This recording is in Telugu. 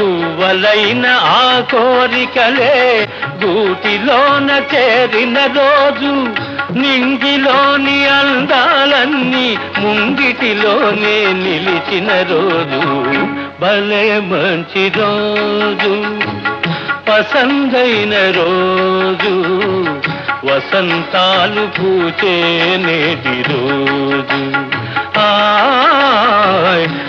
గువ్వలైన ఆ కోరికలే గూటిలోన చేరిన రోజు. నింగిలోని అందాలన్నీ ముంగిటిలోనే నిలిచిన రోజు. భలే మంచి రోజు. పసందైన రోజు. వసంతాలు పూచే నేటి రోజు.